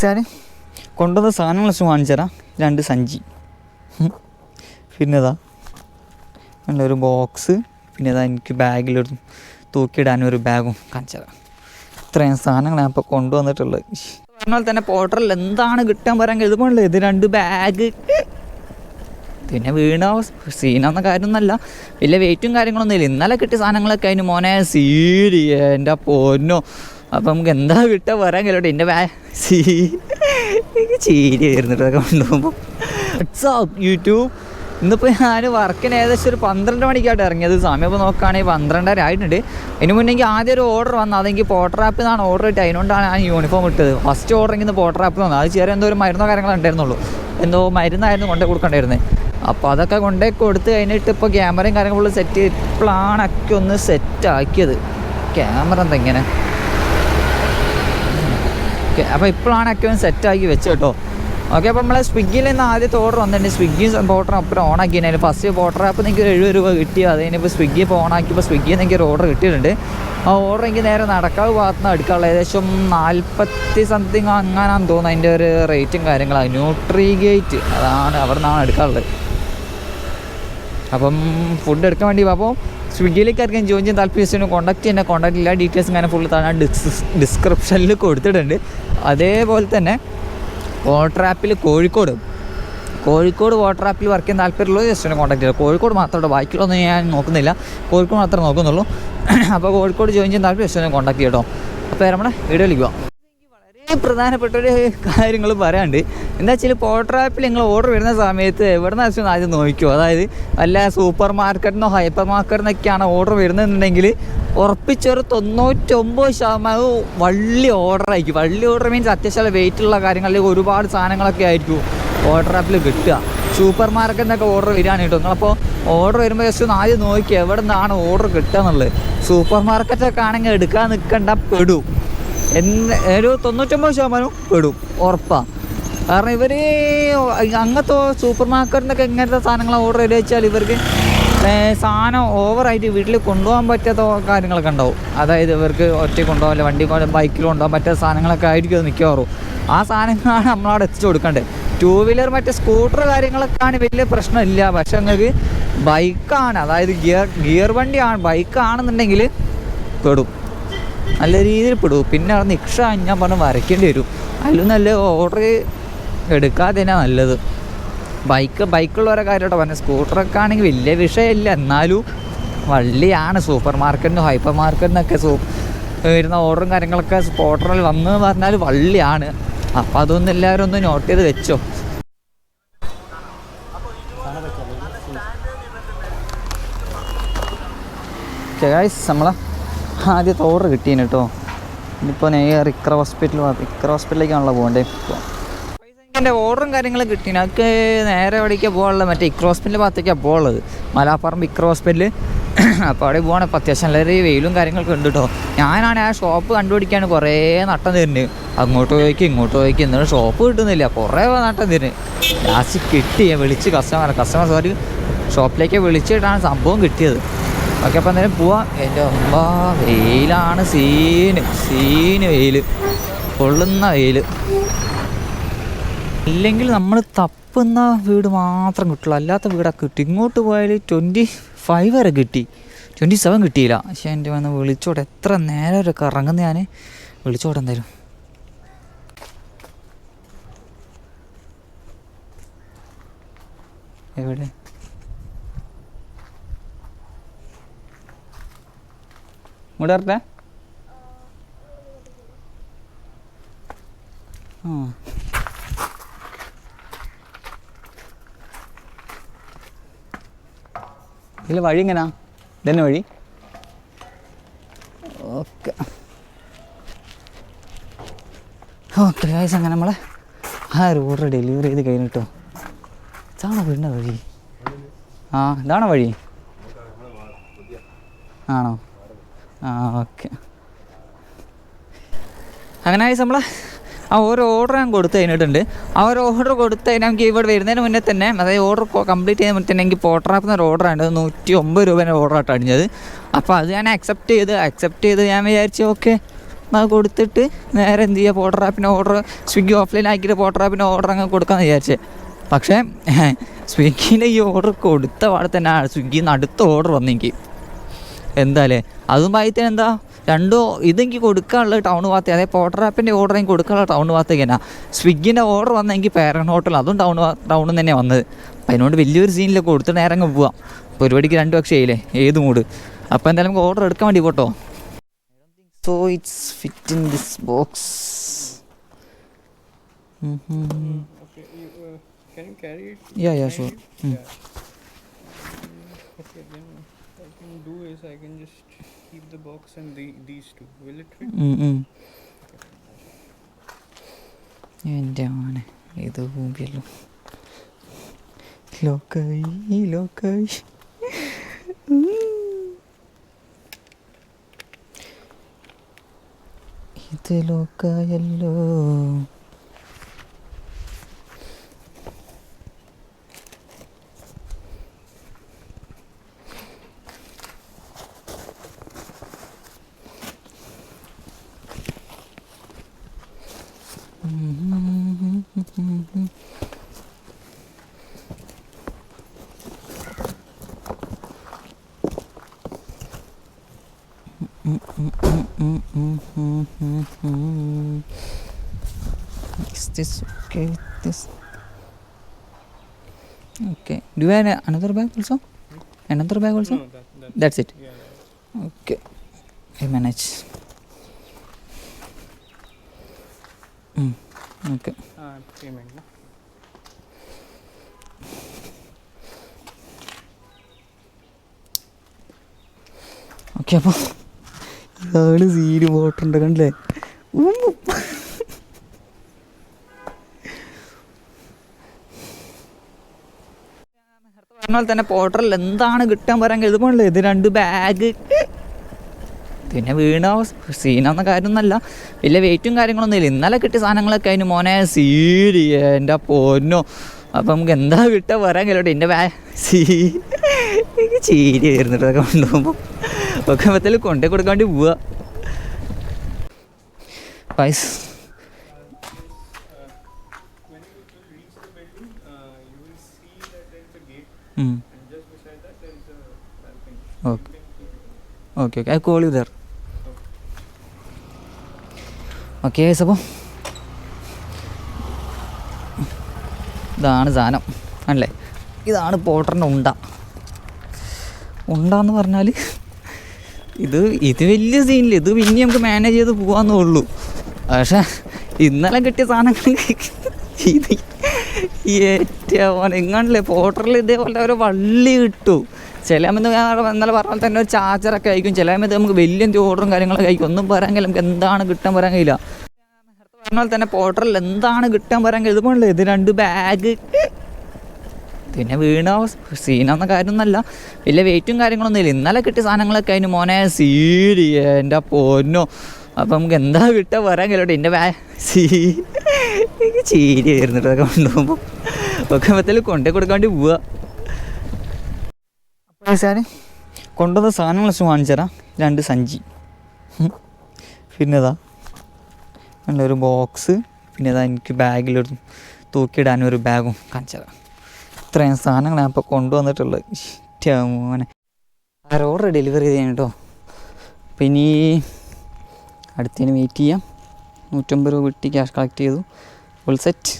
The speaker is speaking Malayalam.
വെച്ചാൽ കൊണ്ടുവന്ന സാധനങ്ങൾ വെച്ച് വാങ്ങിച്ചു തരാം രണ്ട് സഞ്ചി. പിന്നെതാ? നല്ലൊരു ബോക്സ്. പിന്നെ ഇതാ എനിക്ക് ബാഗിലൊരു തൂക്കിയിടാനൊരു ബാഗും കാണിച്ചു തരാം ഇത്രയും സാധനങ്ങൾ ഞാൻ ഇപ്പോൾ കൊണ്ടുവന്നിട്ടുള്ളത് പറഞ്ഞാൽ തന്നെ പോർട്ടറിൽ എന്താണ് കിട്ടാൻ പറയാൻ ഇതുപോലുള്ള ഇത് രണ്ട് ബാഗ്. പിന്നെ വീണ സീനാന്ന കാര്യമൊന്നുമല്ല വലിയ വെയിറ്റും കാര്യങ്ങളൊന്നുമില്ല. ഇന്നലെ കിട്ടിയ സാധനങ്ങളൊക്കെ അതിന് മോനെ സീരിയ എന്റെ പൊന്നോ. അപ്പം നമുക്ക് എന്താ വിട്ട പറയാൻ കഴിയോട്ടെ എന്റെ ബാ സീ. എനിക്ക് ചീരി വരുന്നിട്ടൊക്കെ കൊണ്ടുപോകുമ്പോൾ വാട്സാപ്പ് യൂട്യൂബ് ഇന്നിപ്പോൾ ഞാൻ വർക്കിന് ഏകദേശം ഒരു പന്ത്രണ്ട് മണിക്കായിട്ട് ഇറങ്ങിയത്. സമയം ഇപ്പോൾ നോക്കുകയാണെങ്കിൽ പന്ത്രണ്ടര ആയിട്ടുണ്ട്. അതിന് മുന്നേ എനിക്ക് ആദ്യം ഒരു ഓർഡർ വന്നു. അതെനിക്ക് പോട്ടർ ആപ്പിൽ നിന്നാണ് ഓർഡർ ഇട്ട് അതിനോണ്ടാണ് ഞാൻ യൂണിഫോം ഇട്ടത്. ഫസ്റ്റ് ഓർഡർ ഇങ്ങനെ പോട്ടർ ആപ്പിൽ വന്നത് അത് ചെറിയ എന്തോ ഒരു മരുന്നോ കാര്യങ്ങളോ ഉണ്ടായിരുന്നുള്ളൂ. എന്തോ മരുന്നായിരുന്നു കൊണ്ടേ കൊടുക്കേണ്ടിയിരുന്നത് അപ്പോൾ അതൊക്കെ കൊണ്ടേ കൊടുത്ത് കഴിഞ്ഞിട്ട് ഇപ്പോൾ ക്യാമറയും കാര്യങ്ങളും സെറ്റ് ഇപ്പോഴാണ് ഒക്കെ ഒന്ന് സെറ്റാക്കിയത് ക്യാമറ എന്താ ഇങ്ങനെ? ഓക്കെ അപ്പോൾ ഇപ്പോഴാണ് അക്കൗണ്ട് സെറ്റാക്കി വെച്ച് കേട്ടോ. ഓക്കെ അപ്പോൾ നമ്മളെ സ്വിഗ്ഗിയിൽ നിന്ന് ആദ്യത്തെ ഓർഡർ വന്നിട്ടുണ്ട്. സ്വിഗ്ഗി ഓൺ ആക്കിയതിന് ഫസ്റ്റ് ബോട്ടർ ആപ്പ് നിങ്ങൾക്ക് ഒരു എഴുപത് രൂപ കിട്ടി. അത് കഴിഞ്ഞപ്പോൾ സ്വിഗ്ഗി ഇപ്പോൾ ഓൺ ആക്കിയപ്പോൾ സ്വിഗ്ഗിയിൽ നിന്ന് ഒരു ഓർഡർ കിട്ടിയിട്ടുണ്ട്. ആ ഓർഡർ എനിക്ക് നേരെ നടക്കാവ് ഭാഗത്ത് നിന്ന് എടുക്കാനുള്ള ഏകദേശം നാൽപ്പത്തി സംതിങ് അങ്ങനാന്ന് തോന്നുന്നു. അതിന്റെ ഒരു റേറ്റും കാര്യങ്ങളാണ് ന്യൂട്രി ഗേറ്റ് അതാണ് അവിടെ നിന്നാണ് എടുക്കാറുള്ളത് അപ്പം ഫുഡ് എടുക്കാൻ വേണ്ടി അപ്പോൾ സ്വിഗ്ഗിയിലേക്ക് ആർക്കും ജോയിൻ ചെയ്യാൻ താല്പര്യം കോൺടാക്ട് ചെയ്യുന്ന കോൺടാക്ട് ഇല്ല ഡീറ്റെയിൽസ് ഞാൻ ഫുള്ള് ഡിസ് ഡിസ്ക്രിപ്ഷനിൽ കൊടുത്തിട്ടുണ്ട്. അതേപോലെ തന്നെ വാട്ടർ ആപ്പിൽ കോഴിക്കോട്. കോഴിക്കോട് വാട്ടർ ആപ്പിൽ വർക്ക് ചെയ്യാൻ താല്പര്യമുള്ളത് ജസ്റ്റ് എന്നെ കോൺടാക്ട് ചെയ്യുക കോഴിക്കോട് മാത്രമേ ബാക്കിയുള്ളൊന്നും ഞാൻ നോക്കുന്നില്ല. കോഴിക്കോട് മാത്രമേ നോക്കുന്നുള്ളൂ. അപ്പോൾ കോഴിക്കോട് ജോയിൻ ചെയ്യാൻ താല്പര്യം ജസ്റ്റ് എന്നെ കോൺടാക്ട് ചെയ്യട്ടോ. അപ്പോൾ നമ്മുടെ വീഡിയോ വളരെ പ്രധാനപ്പെട്ട ഒരു കാര്യങ്ങൾ പറയാണ്ട് എന്താ വെച്ചാൽ പോട്ടർ നിങ്ങൾ ഓർഡർ വരുന്ന സമയത്ത് എവിടെ നിന്ന് ആദ്യം നോക്കിയോ അതായത് വല്ല സൂപ്പർ മാർക്കറ്റിനോ ഹൈപ്പർ മാർക്കറ്റിനൊക്കെയാണ് ഓർഡർ വരുന്നതെന്നുണ്ടെങ്കിൽ ഉറപ്പിച്ചൊരു തൊണ്ണൂറ്റൊമ്പത് ശതമാനവും വള്ളി ഓർഡർ ആയിരിക്കും. വള്ളി ഓർഡർ മീൻസ് അത്യാവശ്യം വെയിറ്റ് ഉള്ള അല്ലെങ്കിൽ ഒരുപാട് സാധനങ്ങളൊക്കെ ആയിരിക്കും ഓർഡർ ആപ്പിൽ കിട്ടുക. സൂപ്പർ നിന്നൊക്കെ ഓർഡർ വരികയാണ് കേട്ടോ. നിങ്ങളപ്പോൾ ഓർഡർ വരുമ്പോൾ ജസ്റ്റ് ഒന്ന് ആദ്യം നോക്കി എവിടെ നിന്നാണ് ഓർഡർ കിട്ടുക എന്നുള്ളത്. സൂപ്പർ മാർക്കറ്റൊക്കെ ആണെങ്കിൽ എടുക്കാൻ നിൽക്കണ്ട പെടും. ഒരു തൊണ്ണൂറ്റൊമ്പത് ശതമാനവും പെടും ഉറപ്പാ. കാരണം ഇവർ അങ്ങനത്തെ സൂപ്പർ മാർക്കറ്റിൽ നിന്നൊക്കെ ഇങ്ങനത്തെ സാധനങ്ങൾ ഓർഡർ ചെയ്ത് വെച്ചാൽ ഇവർക്ക് സാധനം ഓവറായിട്ട് വീട്ടിൽ കൊണ്ടുപോകാൻ പറ്റാത്ത കാര്യങ്ങളൊക്കെ ഉണ്ടാവും. അതായത് ഇവർക്ക് ഒറ്റ കൊണ്ടുപോകാൻ വണ്ടി ബൈക്കിൽ കൊണ്ടുപോകാൻ പറ്റാത്ത സാധനങ്ങളൊക്കെ ആയിരിക്കും മിക്കവാറും. ആ സാധനങ്ങളാണ് നമ്മളവിടെ എത്തിച്ചു കൊടുക്കേണ്ടത് ടൂ വീലർ മറ്റേ സ്കൂട്ടർ കാര്യങ്ങളൊക്കെയാണ് വലിയ പ്രശ്നമില്ല. പക്ഷെ നിങ്ങൾക്ക് ബൈക്കാണ് അതായത് ഗിയർ ഗിയർ വണ്ടിയാണ്. ബൈക്കാണെന്നുണ്ടെങ്കിൽ പെടും. നല്ല രീതിയിൽ പെടും. പിന്നെ അവിടെ നിക്ഷ ഞാൻ പറഞ്ഞ് വരയ്ക്കേണ്ടി വരും. അതിലും നല്ല ഓർഡർ എടുക്കാതെ തന്നെ നല്ലത്. ബൈക്ക് ബൈക്കുള്ളവരെ കാര്യമായിട്ട് പറഞ്ഞു. സ്കൂട്ടറൊക്കെ ആണെങ്കിൽ വലിയ വിഷയമില്ല. എന്നാലും വള്ളിയാണ് സൂപ്പർ മാർക്കറ്റിനും ഹൈപ്പർ മാർക്കറ്റിനൊക്കെ സൂ വരുന്ന ഓർഡറും കാര്യങ്ങളൊക്കെ സ്പോട്ടറിൽ വന്നു പറഞ്ഞാൽ വള്ളിയാണ്. അപ്പം അതൊന്നും എല്ലാവരും ഒന്ന് നോട്ട് ചെയ്ത് വെച്ചോ. ഗൈസ് നമ്മളെ ആദ്യത്തെ ഓർഡർ കിട്ടീന് കേട്ടോ ഇനിയിപ്പോൾ നേരെ ഇക്ര ഹോസ്പിറ്റൽ ഇക്ര ഹോസ്പിറ്റലിലേക്കാണല്ലോ പോകേണ്ടത് ഇപ്പോൾ എന്റെ ഓർഡറും കാര്യങ്ങളും കിട്ടീന്. അതൊക്കെ നേരെ എവിടേക്കാണ് പോകാനുള്ളത് മറ്റേ ഇക്ര ഹോസ്പിറ്റലിന്റെ ഭാഗത്തേക്കാണ് പോകുള്ളത് മലാപ്പറമ്പ് ഇക്ര ഹോസ്പിറ്റൽ അപ്പോൾ അവിടെ പോകണം അപ്പോൾ അത്യാവശ്യം നല്ല വെയിലും കാര്യങ്ങളൊക്കെ ഉണ്ട് കേട്ടോ ഞാനാണ് ആ ഷോപ്പ് കണ്ടുപിടിക്കാൻ കുറേ നട്ടം തരുന്നത് അങ്ങോട്ട് പോയിക്ക് ഇങ്ങോട്ട് പോയിക്ക്. എന്നിട്ട് ഷോപ്പ് കിട്ടുന്നില്ല. കുറേ നട്ടം തരുന്നത് ലാസ്റ്റ് കിട്ടി. വിളിച്ച് കസ്റ്റമർ കസ്റ്റമർ സോറി ഷോപ്പിലേക്ക് വിളിച്ചിട്ടാണ് സംഭവം കിട്ടിയത്. ഓക്കെ അപ്പം എന്തായാലും പോവാം. എന്റെ അമ്മ വെയിലാണ്. സീന് സീന് വെയിൽ കൊള്ളുന്ന വെയിൽ ഇല്ലെങ്കിൽ നമ്മൾ തപ്പുന്ന വീട് മാത്രം കിട്ടുള്ളൂ. അല്ലാത്ത വീടൊക്കെ കിട്ടി. ഇങ്ങോട്ട് പോയാൽ ട്വന്റി ഫൈവ് വരെ കിട്ടി. ട്വന്റി സെവൻ കിട്ടിയില്ല. പക്ഷേ എന്റെ വന്ന് വിളിച്ചോട്ടെ എത്ര നേരം വരെ ഇറങ്ങുന്ന ഞാൻ വിളിച്ചോട്ടെ എന്തായാലും. എവിടെ? ഇങ്ങോട്ട് വരട്ടെ? ആ. ഇതിൽ വഴി എങ്ങനാ? ഇതന്നെ വഴി? ഓക്കെ. ഓക്കെ ഗൈസ് അങ്ങനെ നമ്മളെ. ആ ഒരു ഓർഡർ ഡെലിവറി ചെയ്ത് കഴിഞ്ഞിട്ടോ. ഇതാണോ വീടിന്റെ വഴി? ആ ഇതാണോ വഴി? ആണോ? ആ ഓക്കെ. അങ്ങനെ ആയി നമ്മളെ ആ ഒരു ഓർഡർ ഞാൻ കൊടുത്തു കഴിഞ്ഞിട്ടുണ്ട്. ആ ഒരു ഓർഡർ കൊടുത്ത് കഴിഞ്ഞാൽ നമുക്ക് ഇവിടെ വരുന്നതിന് മുന്നേ തന്നെ അതായത് ഓർഡർ കംപ്ലീറ്റ് ചെയ്യുന്ന മുന്നേ തന്നെ എനിക്ക് പോട്ടറാക്കുന്ന ഒരു ഓർഡർ ആണ് നൂറ്റി ഒമ്പത് രൂപേന്റെ ഓർഡർ ആയിട്ട് അടിഞ്ഞത്. അപ്പോൾ അത് ഞാൻ അക്സെപ്റ്റ് ചെയ്ത് അക്സെപ്റ്റ് ചെയ്ത് ഞാൻ വിചാരിച്ചു ഓക്കെ അത് കൊടുത്തിട്ട് നേരെ എന്ത് ചെയ്യുക പോട്ടർ ആപ്പിന് ഓർഡർ സ്വിഗ്ഗി ഓഫ്ലൈൻ ആക്കിയിട്ട് പോട്ടർ ഓർഡർ അങ്ങ് കൊടുക്കാമെന്ന് വിചാരിച്ചേ. പക്ഷേ സ്വിഗ്ഗിയിൽ ഈ ഓർഡർ കൊടുത്ത പാടെ തന്നെ സ്വിഗ്ഗിയിൽ നിന്ന് അടുത്ത ഓർഡർ വന്നെനിക്ക് എന്താല്ലേ അതും തന്നെ എന്താ രണ്ടോ ഇതെനിക്ക് കൊടുക്കാനുള്ള ടൗൺ ഭാഗത്തെ അതായത് പോട്ടർ ആപ്പിന്റെ ഓർഡർ എനിക്ക് കൊടുക്കാനുള്ള ടൗൺ ഭാഗത്തേക്ക് തന്നെ സ്വിഗ്ഗിന്റെ ഓർഡർ വന്ന എനിക്ക് പേരൻ ഹോട്ടൽ അതും ടൗൺ ടൗണിൽ തന്നെ വന്നത്. അപ്പം അതിനോട് വലിയൊരു സീനിലൊക്കെ കൊടുത്ത് നേരെ അങ്ങ് പോവാം. പരിപാടിക്ക് രണ്ട് പക്ഷേ ആയില്ലേ ഏത് മൂട് അപ്പോൾ എന്തായാലും നമുക്ക് ഓർഡർ എടുക്കാൻ വേണ്ടി പോട്ടോ. So it's fit in this box Okay, you, uh, can you carry it? Yeah yeah so Yeah. Okay, then can do is I can just keep the box and the, these two. Will it fit? Mm-mm. എന്റെ മോനെ ഇത് ഭൂമിയല്ലോ ലോക്കായി ലോക്കായി ഇത് ലോക്കായല്ലോ Is this okay with this? Okay. Do you have another bag also? Another bag also? No, that, that, That's it. yeah, yeah. Okay. I manage. Okay. Uh, okay അപ്പോൾ ഇതാണ് സീന് പോട്ടുണ്ട് കണ്ടില്ലേ. പറഞ്ഞ പോലെ തന്നെ പോട്ടറിൽ എന്താണ് കിട്ടാൻ പറയാൻ ഇതുപോലെ ഇത് രണ്ട് ബാഗ്. പിന്നെ വീണ സീനാന്ന കാര്യമൊന്നുമല്ല. വലിയ വെയിറ്റും കാര്യങ്ങളൊന്നും ഇല്ല. ഇന്നലെ കിട്ടിയ സാധനങ്ങളൊക്കെ അതിന് മോനെ സീരി എന്റെ പൊന്നോ. അപ്പം നമുക്ക് എന്താ കിട്ടുക പറയാൻ കഴിയോട്ടെ എന്റെ ബാ സീ എനിക്ക് ചീരി ആയിരുന്നിട്ടൊക്കെ കൊണ്ടുപോകുമ്പോൾ ഒക്കെ മൊത്തത്തിൽ കൊണ്ടേ കൊടുക്കാൻ വേണ്ടി പോവുക പൈസ. Okay. Okay I call you there okay അപ്പോൾ ഇതാണ് സാധനം. ആണല്ലേ? ഇതാണ് പോട്ടറിന്റെ ഉണ്ട. ഉണ്ട എന്ന് പറഞ്ഞാൽ ഇത് ഇത് വലിയ സീനില്ല. ഇത് പിന്നെ നമുക്ക് മാനേജ് ചെയ്ത് പോകാമെന്നേ ഉള്ളൂ. പക്ഷേ ഇന്നലെ കിട്ടിയ സാധനങ്ങൾ ഏറ്റവും എങ്ങാണ്ടല്ലേ പോട്ടറിൽ ഇതേപോലെ ഒരു വള്ളി കിട്ടും ചില ഇന്നലെ പറഞ്ഞ പോലെ തന്നെ ഒരു ചാർജറൊക്കെ ആയിരിക്കും ചില സമയത്ത് നമുക്ക് വലിയ ഓർഡറും കാര്യങ്ങളൊക്കെ ആയിരിക്കും ഒന്നും പറയാൻ കഴിയില്ല നമുക്ക് എന്താണ് കിട്ടാൻ പറയാൻ കഴിയില്ല പറഞ്ഞ പോലെ തന്നെ പോട്ടറിൽ എന്താണ് കിട്ടാൻ പറയാൻ കഴിയും ഇതുപോലെ ഇത് രണ്ട് ബാഗ് പിന്നെ വീണ സീനാന്ന കാര്യമൊന്നുമല്ല. വലിയ വെയിറ്റും കാര്യങ്ങളൊന്നും ഇല്ല ഇന്നലെ കിട്ടിയ സാധനങ്ങളൊക്കെ അതിന് മോനെ സീരി എന്റെ പൊന്നോ. അപ്പം നമുക്ക് എന്താ കിട്ടാൻ പറയാൻ കഴിയോട്ടെ എന്റെ ബാ സീ ചീരി ആയിരുന്നിട്ടൊക്കെ കൊണ്ടുപോകുമ്പോൾ ഒക്കെ മൊത്തത്തിൽ കൊണ്ടേ കൊടുക്കാൻ വേണ്ടി പോവുക സാർ കൊണ്ടുവന്ന സാധനങ്ങൾ വെച്ച് വാങ്ങിച്ചു തരാം രണ്ട് സഞ്ചി. പിന്നെ പിന്നെതാ? നല്ലൊരു ബോക്സ് പിന്നെ ഇതാ എനിക്ക് ബാഗിലൊരു തൂക്കിയിടാനൊരു ബാഗും കാണിച്ചു തരാം ഇത്രയും ഞാൻ ഇപ്പോൾ കൊണ്ടുവന്നിട്ടുള്ളത്. മോനെ. ഓർഡർ ഡെലിവറി ചെയ്യാൻ കേട്ടോ. പിന്നെ ഇനി അടുത്തതിന് വെയിറ്റ് ചെയ്യാം. നൂറ്റമ്പത് രൂപ കിട്ടി ക്യാഷ് കളക്ട് ചെയ്തു. Full set